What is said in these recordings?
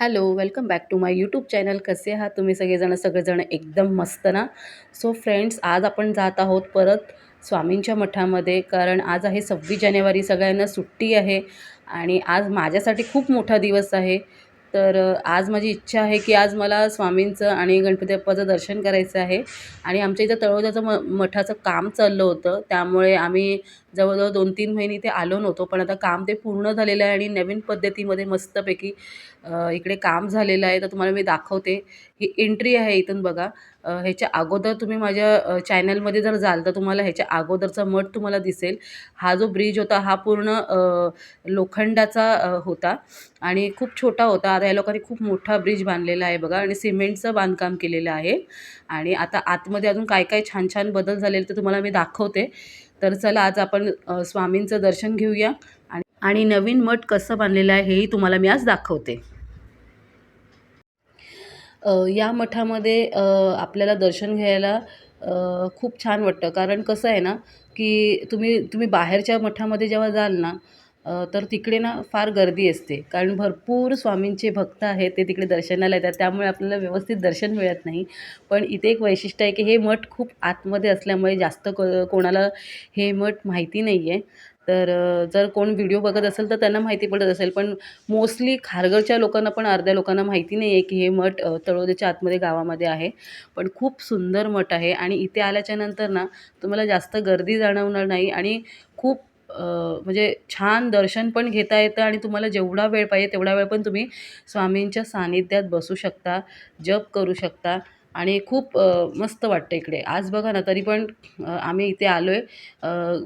Hello welcome back to my YouTube channel. कसे आहात तुम्ही सगळेजण? सगळेजण एकदम मस्त ना? सो फ्रेंड्स आज आपण जात आहोत परत स्वामींच्या मठामध्ये कारण आज आहे सव्वीस जानेवारी सगळ्यांना सुट्टी आहे आणि आज माझ्यासाठी खूप मोठा दिवस आहे. तर आज माझी इच्छा आहे की आज मला स्वामींचं आणि गणपती बाप्पाचं दर्शन करायचं आहे. आणि आमच्या इथं तळोजाचं म मठाचं काम चाललं होतं. त्यामुळे आम्ही जवळजवळ दोन तीन महिने इथे आलो नव्हतो. पण आता काम ते पूर्ण झालेलं आहे आणि नवीन पद्धतीमध्ये मस्तपैकी इकडे काम झालेलं आहे. तर तुम्हाला मी दाखवते. ही एंट्री आहे इथून बघा. ह्याच्या अगोदर तुम्ही माझ्या चॅनलमध्ये जर जाल तर तुम्हाला ह्याच्या अगोदरचा मठ तुम्हाला दिसेल. हा जो ब्रिज होता हा पूर्ण लोखंडाचा होता आणि खूप छोटा होता. आता या लोकांनी खूप मोठा ब्रिज बांधलेला आहे बघा आणि सिमेंटचं बांधकाम केलेलं आहे. आणि आता आतमध्ये अजून काय काय छान छान बदल झालेले ते तुम्हाला मी दाखवते. तर चला आज आपण स्वामींचं दर्शन घेऊया आणि आणि नवीन मठ कसं बांधलेलं आहे हेही तुम्हाला मी आज दाखवते. या मठामध्ये आपल्याला दर्शन घ्यायला खूप छान वाटतं. कारण कसं आहे ना की तुम्ही तुम्ही बाहेरच्या मठामध्ये जेव्हा जाल ना तर तिकडे ना फार गर्दी असते. कारण भरपूर स्वामींचे भक्त आहेत ते तिकडे दर्शनाला येतात. त्यामुळे आपल्याला व्यवस्थित दर्शन मिळत नाही. पण इथे एक वैशिष्ट्य आहे की हे मठ खूप आतमध्ये असल्यामुळे जास्त क कोणाला हे मठ माहिती नाही आहे तर जर कोण व्हिडिओ बघत असेल तर त्यांना माहिती पडत असेल. पण मोस्टली खारघरच्या लोकांना पण अर्ध्या लोकांना माहिती नाही आहे की हे मठ तळोदेच्या तळोद्याच्या आतमध्ये गावामध्ये आहे. पण खूप सुंदर मठ आहे आणि इथे आल्याच्यानंतर ना तुम्हाला जास्त गर्दी जाणवणार नाही आणि खूप म्हणजे छान दर्शन पण घेता येतं आणि तुम्हाला जेवढा वेळ पाहिजे तेवढा वेळ पण तुम्ही स्वामींच्या सानिध्यात बसू शकता जप करू शकता आणि खूप मस्त वाटतं इकडे. आज बघा ना तरी पण आम्ही इथे आलो आहे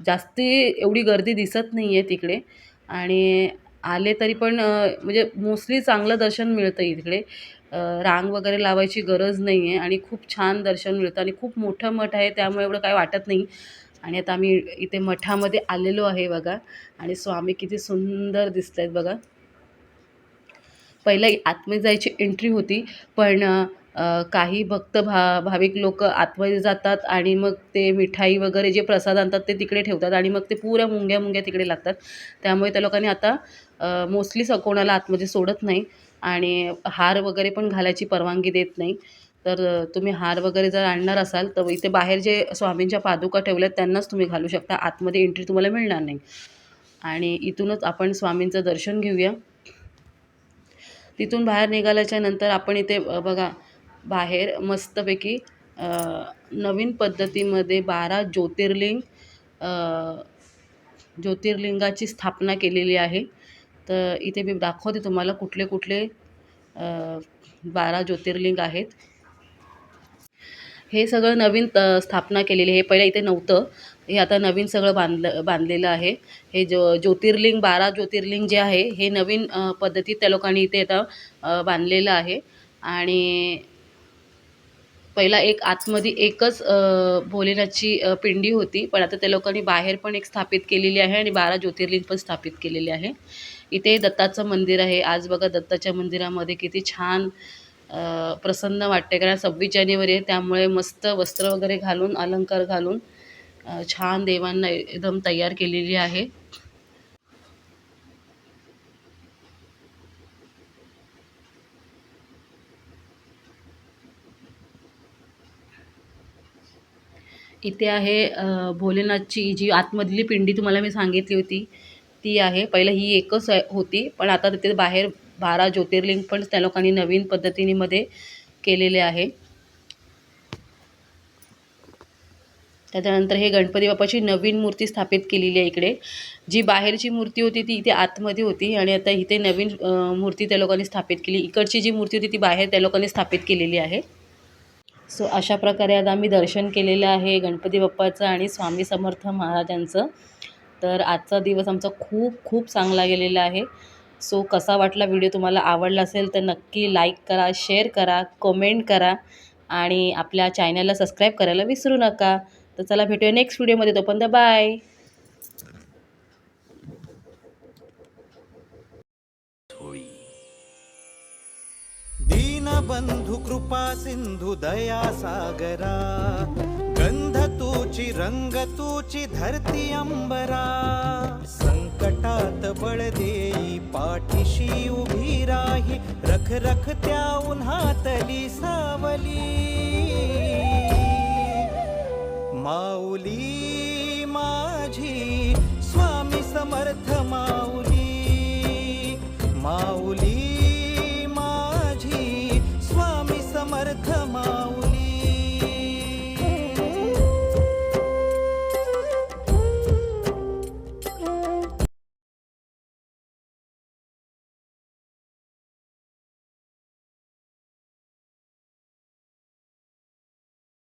जास्त एवढी गर्दी दिसत नाही आहे तिकडे. आणि आले तरी पण म्हणजे मोस्टली चांगलं दर्शन मिळतं इकडे. रांग वगैरे लावायची गरज नाही आहे आणि खूप छान दर्शन मिळतं आणि खूप मोठं मठ आहे त्यामुळे एवढं काही वाटत नाही. आणि आता आम्ही इथे मठामध्ये आलेलो आहे बघा. आणि स्वामी किती सुंदर दिसत आहेत बघा. पहिला आतमध्ये जायची एंट्री होती पण काही भक्त भा भाविक लोक आतमध्ये जातात आणि मग ते मिठाई वगैरे जे प्रसाद आणतात ते तिकडे ठेवतात आणि मग ते पुऱ्या मुंग्या मुंग्या तिकडे लागतात. त्यामुळे त्या लोकांनी आता मोस्टली स कोणाला आतमध्ये सोडत नाही आणि हार वगैरे पण घालायची परवानगी देत नाही. तर तुम्ही हार वगैरे जर आणणार असाल तर इथे बाहेर जे स्वामींच्या पादुका ठेवल्यात त्यांनाच तुम्ही घालू शकता. आतमध्ये एंट्री तुम्हाला मिळणार नाही. आणि इथूनच आपण स्वामींचं दर्शन घेऊया. तिथून बाहेर निघाल्याच्या नंतर आपण इथे बघा बाहेर मस्तपैकी नवीन पद्धतीमध्ये बारा ज्योतिर्लिंग ज्योतिर्लिंगाची स्थापना केलेली आहे. तर इथे मी दाखवते तुम्हाला कुठले कुठले बारा ज्योतिर्लिंग आहेत. हे सगळं नवीन त स्थापना केलेली आहे. हे पहिलं इथे नव्हतं. हे आता नवीन सगळं बांधलं बांधलेलं आहे. हे जो ज्योतिर्लिंग बारा ज्योतिर्लिंग जे आहे हे नवीन पद्धतीत त्या लोकांनी इथे आता बांधलेलं आहे. आणि पहिला एक आतमध्ये एकच भोलेनाथची पिंडी होती. पण आता त्या लोकांनी बाहेर पण एक स्थापित केलेली आहे आणि बारा ज्योतिर्लिंग पण स्थापित केलेले आहे. इथे दत्ताचं मंदिर आहे. आज बघा दत्ताच्या मंदिरामध्ये किती छान प्रसन्न वाटते कारण सव्वीस जानेवारी आहे. त्यामुळे मस्त वस्त्र वगैरे घालून अलंकार घालून छान देवांना एकदम तयार केलेली आहे. इथे आहे भोलेनाथची जी आतमधली पिंडी तुम्हाला मी सांगितली होती ती आहे. पहिलं ही एकच होती पण आता तिथे बाहेर बारा ज्योतिर्लिंग पण त्या लोकांनी नवीन पद्धतीनेमध्ये केलेले आहे. त्याच्यानंतर हे गणपती बाप्पाची नवीन मूर्ती स्थापित केलेली आहे इकडे. जी बाहेरची मूर्ती होती ती इथे आतमध्ये होती आणि आता इथे नवीन मूर्ती त्या लोकांनी स्थापित केली. इकडची जी मूर्ती होती ती बाहेर त्या लोकांनी स्थापित केलेली आहे. सो अशा प्रकारे आता आम्ही दर्शन केलेलं आहे गणपती बाप्पाचं आणि स्वामी समर्थ महाराजांचं. तर आजचा दिवस आमचा खूप खूप चांगला गेलेला आहे. सो कसा वाटला व्हिडिओ तुम्हाला आवडला असेल तर नक्की लाईक करा शेअर करा कमेंट करा आणि आपल्या चॅनलला सबस्क्राईब करायला विसरू नका. तर चला भेटूया नेक्स्ट व्हिडिओमध्ये तोपर्यंत बाय बंधु कृपा सिंधु दया सागरा गंध तूची रंग तूची धरती अंबरा संकटात बळ देई पाठीशी उभी राही रख रखत्या उन्हातली सावली.